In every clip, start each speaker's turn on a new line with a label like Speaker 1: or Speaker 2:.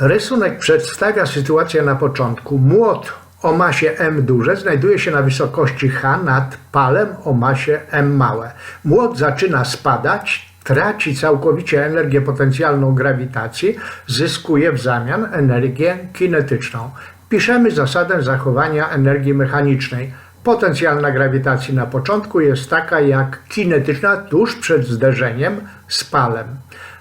Speaker 1: Rysunek przedstawia sytuację na początku. Młot o masie M duże znajduje się na wysokości H nad palem o masie M małe. Młot zaczyna spadać, traci całkowicie energię potencjalną grawitacji, zyskuje w zamian energię kinetyczną. Piszemy zasadę zachowania energii mechanicznej. Potencjalna grawitacji na początku jest taka jak kinetyczna tuż przed zderzeniem z palem.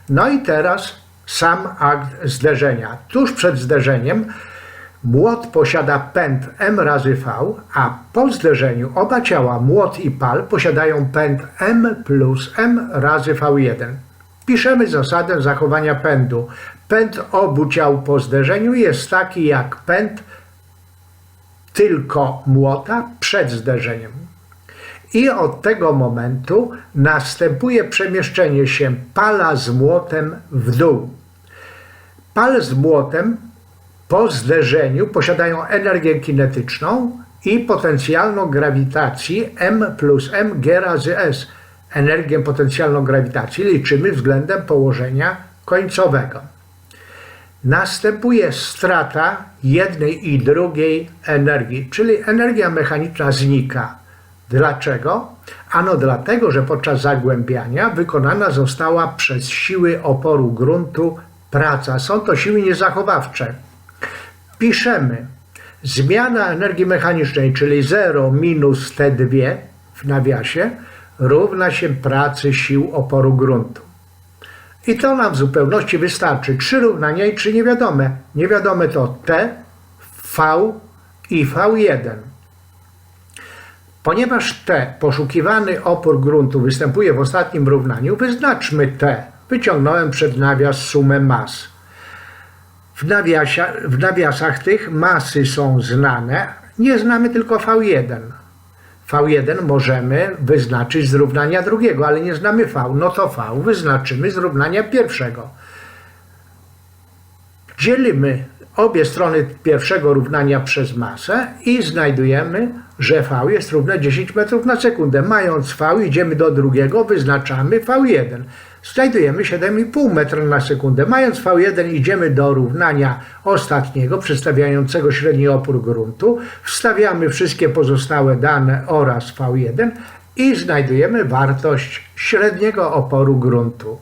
Speaker 1: No i teraz sam akt zderzenia. Tuż przed zderzeniem młot posiada pęd m razy v, a po zderzeniu oba ciała, młot i pal, posiadają pęd m plus m razy v1. Piszemy zasadę zachowania pędu. Pęd obu ciał po zderzeniu jest taki jak pęd tylko młota przed zderzeniem. I od tego momentu następuje przemieszczenie się pala z młotem w dół. Pal z młotem po zderzeniu posiadają energię kinetyczną i potencjalną grawitacji M plus M G razy S. Energię potencjalną grawitacji liczymy względem położenia końcowego. Następuje strata jednej i drugiej energii, czyli energia mechaniczna znika. Dlaczego? Ano dlatego, że podczas zagłębiania wykonana została przez siły oporu gruntu praca. Są to siły niezachowawcze. Piszemy zmiana energii mechanicznej, czyli 0 minus T2 w nawiasie, równa się pracy sił oporu gruntu. I to nam w zupełności wystarczy. Trzy równania i trzy niewiadome. Niewiadome to T, V i V1. Ponieważ T, poszukiwany opór gruntu, występuje w ostatnim równaniu, wyznaczmy T. Wyciągnąłem przed nawias sumę mas. W, nawiasia, w nawiasach tych masy są znane, nie znamy tylko V1. V1 możemy wyznaczyć z równania drugiego, ale nie znamy V, no to V wyznaczymy z równania pierwszego. Dzielimy obie strony pierwszego równania przez masę i znajdujemy, że V jest równe 10 metrów na sekundę. Mając V idziemy do drugiego, wyznaczamy V1. Znajdujemy 7,5 metra na sekundę. Mając V1 idziemy do równania ostatniego, przedstawiającego średni opór gruntu. Wstawiamy wszystkie pozostałe dane oraz V1 i znajdujemy wartość średniego oporu gruntu.